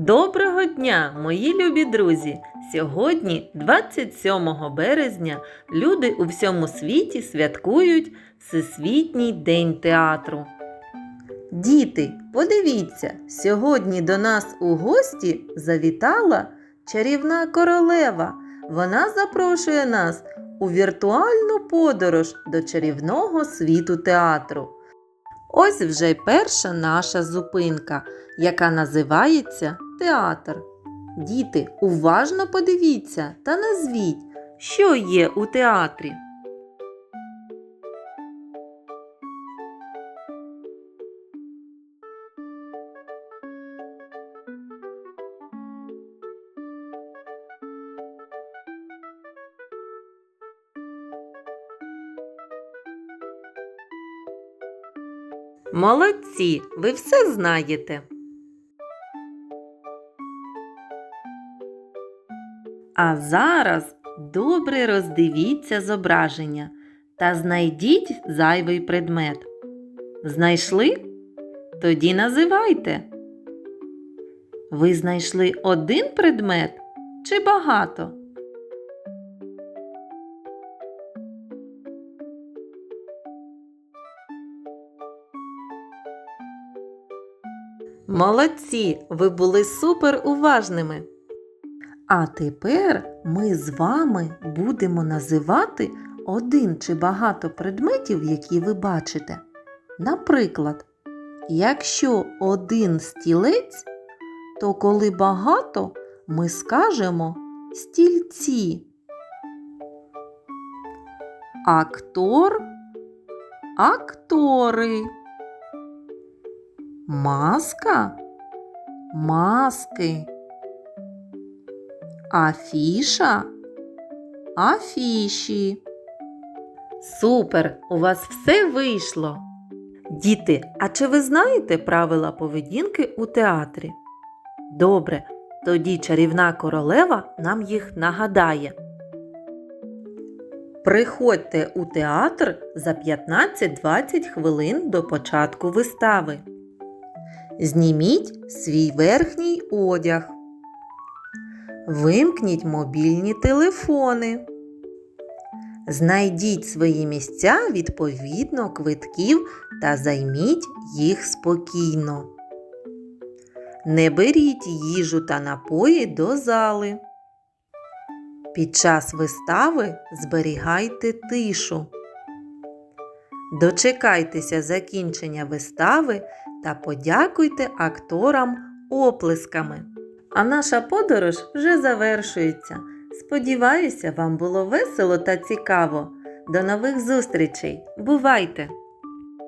Доброго дня, мої любі друзі! Сьогодні, 27 березня, люди у всьому світі святкують Всесвітній день театру. Діти, подивіться, сьогодні до нас у гості завітала чарівна королева. Вона запрошує нас у віртуальну подорож до чарівного світу театру. Ось вже й перша наша зупинка, яка називається театр. Діти, уважно подивіться та назвіть, що є у театрі. Молодці, ви все знаєте. А зараз добре роздивіться зображення та знайдіть зайвий предмет. Знайшли? Тоді називайте. Ви знайшли один предмет чи багато? Молодці, ви були супер уважними. А тепер ми з вами будемо називати один чи багато предметів, які ви бачите. Наприклад, якщо один стілець, то коли багато, ми скажемо стільці. Актор актори. Маска маски. Афіша афіші. Супер! У вас все вийшло. Діти, а чи ви знаєте правила поведінки у театрі? Добре, тоді чарівна королева нам їх нагадає. Приходьте у театр за 15-20 хвилин до початку вистави. Зніміть свій верхній одяг. Вимкніть мобільні телефони. Знайдіть свої місця відповідно квитків та займіть їх спокійно. Не беріть їжу та напої до зали. Під час вистави зберігайте тишу. Дочекайтеся закінчення вистави та подякуйте акторам оплесками. А наша подорож вже завершується. Сподіваюся, вам було весело та цікаво. До нових зустрічей! Бувайте!